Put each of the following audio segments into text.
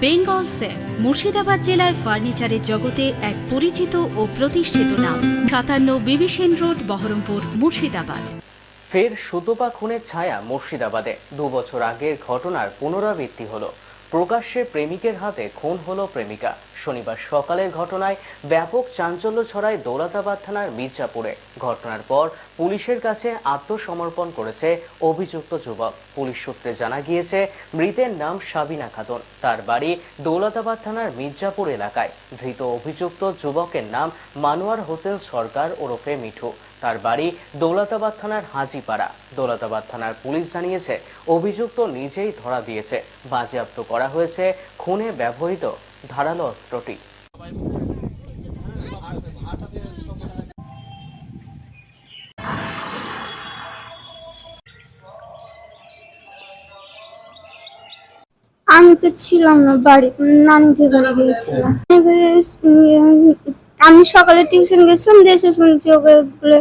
Bengal safe, Murshidabad জেলায় ফার্নিচারের জগতে এক পরিচিত ও প্রতিষ্ঠিত নাম। সাতান্ন বিবিসেন রোড, বহরমপুর, মুর্শিদাবাদ। ফের সুতপা খুনের ছায়া মুর্শিদাবাদে। দু বছর আগের ঘটনার পুনরাবৃত্তি হলো। প্রকাশ্যে প্রেমিকের হাতে খুন হলো প্রেমিকা। শনিবার সকালের ঘটনায় ব্যাপক চাঞ্চল্য ছড়ায় দৌলতাবাদ থানার মির্জাপুরে। ঘটনার পর পুলিশের কাছে আত্মসমর্পণ করেছে অভিযুক্ত যুবক। পুলিশ সূত্রে জানা গিয়েছে, মৃতের নাম সাবিনা খাতুন। তার বাড়ি দৌলতাবাদ থানার মির্জাপুর এলাকায়। ধৃত অভিযুক্ত যুবকের নাম মানোয়ার হোসেন সরকার ওরফে মিঠু। তার বাড়ি দৌলতাবাদ থানার হাজিপাড়া। দৌলতাবাদ থানার পুলিশ জানিয়েছে, অভিযুক্ত নিজেই ধরা দিয়েছে। বাজেয়াপ্ত করা হয়েছে খুনে ব্যবহৃত ধারালো অস্ত্রটি। আমি তো ছিলাম না বাড়িতে নানিকে ঘরে গিয়েছিলাম আমি সকালে টিউশন গেছিলাম দেশে শুনছি ওকে বলে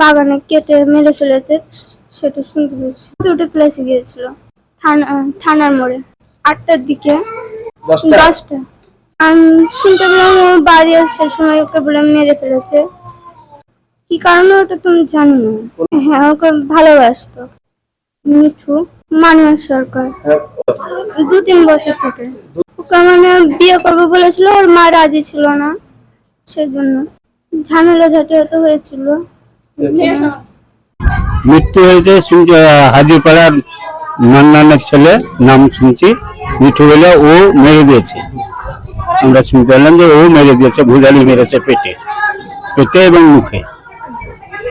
বাগানে কেটে মেরে ফেলেছে সেটা শুনতে পেয়েছি। কম্পিউটার ক্লাসে গিয়েছিল থানা থানার মোড়ে আটটার দিকে। দশটা? আমি শুনতে পেলাম ও বাড়ি আসার সময় ওকে বলে মেরে ফেলেছে। কি কারণে ওটা তুমি জানি না। হ্যাঁ ওকে ভালোবাসতো। মিঠু মানুষ সরকার। দু তিন বছর থেকে। ওকে মানে বিয়ে করব বলেছিল ওর মা রাজি ছিল না। সেজন্য ঝামেলা ঝাঁটি হতে হয়েছিল। মৃত্যু হয়েছে শুনছি হাজিপাড়ার মান্নানের ছেলে নাম শুনছি মিঠু বলে ও মেরে দিয়েছে। আমরা শুনতে পেলাম যে ও মেরে দিয়েছে ভুজালি মেরেছে পেটে পেটে এবং মুখে।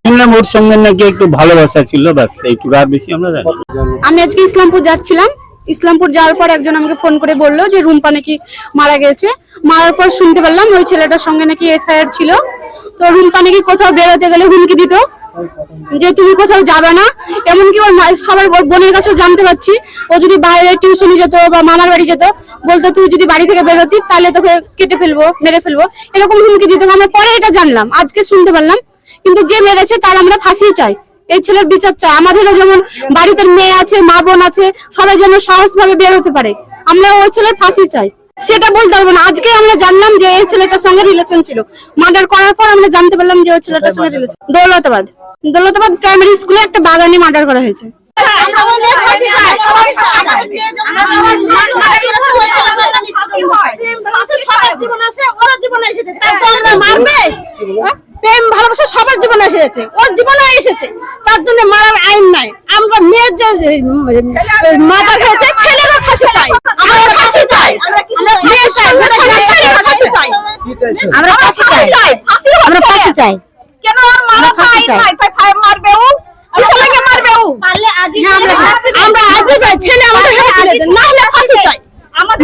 শুনলাম ওর সঙ্গে নাকি একটু ভালোবাসা ছিল ব্যাস এইটুকু আর বেশি আমরা জানি আমি আজকে ইসলামপুর যাচ্ছিলাম। ইসলামপুর যাওয়ার পর একজন আমাকে ফোন করে বলল যে, রুম্পা নাকি মারা গেছে। মারার পর শুনতে পারলাম ওই ছেলেটার সঙ্গে নাকি এফআইআর ছিল। তো রুম্পা নাকি কোথাও বেরোতে গেলে হুমকি দিত। যে, তুমি কোথাও যাবে না। এমনকি ওর মা- সবার বোনের কাছেও জানতে পারছি। ও যদি বাইরে টিউশনি যেত বা মামার বাড়ি যেত, বলতো, তুই যদি বাড়ি থেকে বেরোতি তাহলে তোকে কেটে ফেলব, মেরে ফেলব। এরকম হুমকি দিত। আমরা পরে এটা জানলাম, আজকে শুনতে পারলাম। কিন্তু যে মেরেছে, তার আমরা ফাঁসিয়ে চাই। এই ছেলের বিচার চাই। আমাদেরও যেমন বাড়িতে মেয়ে আছে, মা বোন আছে, সবাই যেন সাহস ভাবে বের হতে পারে। আমরা ওই ছেলের ফাঁসি চাই। সেটা বলতে পারব না। আজকে আমরা জানলাম যে এই ছেলেটার সঙ্গে রিলেশন ছিল। মার্ডার করার পর আমরা জানতে পারলাম যে ওই ছেলেটার সঙ্গে রিলেশন দৌলতাবাদ। দৌলতাবাদ প্রাইমারি স্কুলে একটা বাগানে মার্ডার করা হয়েছে। প্রেম ভালোবাসা সবার জীবনে এসেছে ওর জীবনে এসেছে। তার জন্য মারার আইন নাই। আমরা মেয়ের যে মার্ডার হয়েছে ছেলেরা ফাঁসি চাই। আমরা ফাঁসি চাই। মেয়ের সঙ্গে সঙ্গে ছেলেরা ফাঁসি চাই। আমরা ফাঁসি চাই। আমরা ফাঁসি চাই। কেন ওর মারা। নাই? তাই মারবে ও? ছেলেকে মারবে ও? পারলে আজই আমরা আমরা আজই ছেলে আমাদের হাতে না হলে ফাঁসি চাই।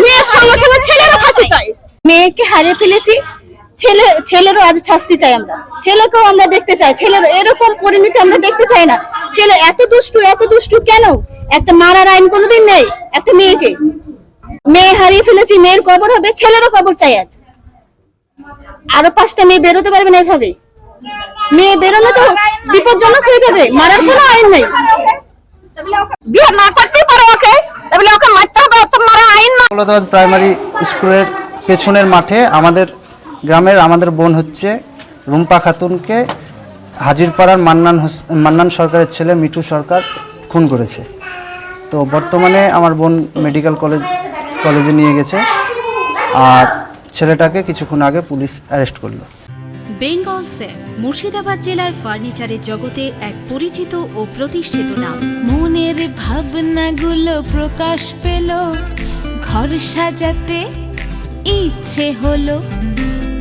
মেয়ের সঙ্গে সঙ্গে ছেলেরা ফাঁসি চাই। মেয়েকে হারিয়ে ফেলেছি। ছেলে, ছেলেরও আজ শাস্তি চাই আমরা। ছেলেকেও আমরা দেখতে চাই। ছেলের এরকম পরিণতি আমরা দেখতে চাই না। ছেলে এত দুষ্টু এত দুষ্টু কেন? একটা মারার আইন কোনোদিন নেই। একটা মেয়েকে। মেয়ে হারিয়ে ফেলেছি, মেয়ের কবর হবে, ছেলেরও কবর চাই আজ। আরও পাঁচটা মেয়ে বেরোতে পারবে না এভাবে। মেয়ে বেরোলে তো বিপজ্জনক হয়ে যাবে। মারার কোনো আইন নেই। না পারে ওকে। ওকে মারতে হবে মারা আইন না। প্রাইমারি স্কুলের পেছনের মাঠে আমাদের গ্রামের আমাদের বোন হচ্ছে রুম্পা খাতুনকে হাজিরপাড়ার মান্নান মান্নান সরকারের ছেলে মিঠু সরকার খুন করেছে। তো বর্তমানে আমার বোন মেডিকেল কলেজ কলেজে নিয়ে গেছে আর ছেলেটাকে কিছুক্ষণ আগে পুলিশ অ্যারেস্ট করল। বেঙ্গল সেফ মুর্শিদাবাদ জেলায় ফার্নিচারের জগতে এক পরিচিত ও প্রতিষ্ঠিত নাম। মনের ভাবনাগুলো প্রকাশ পেল ঘর সাজাতে ইচ্ছে হলো।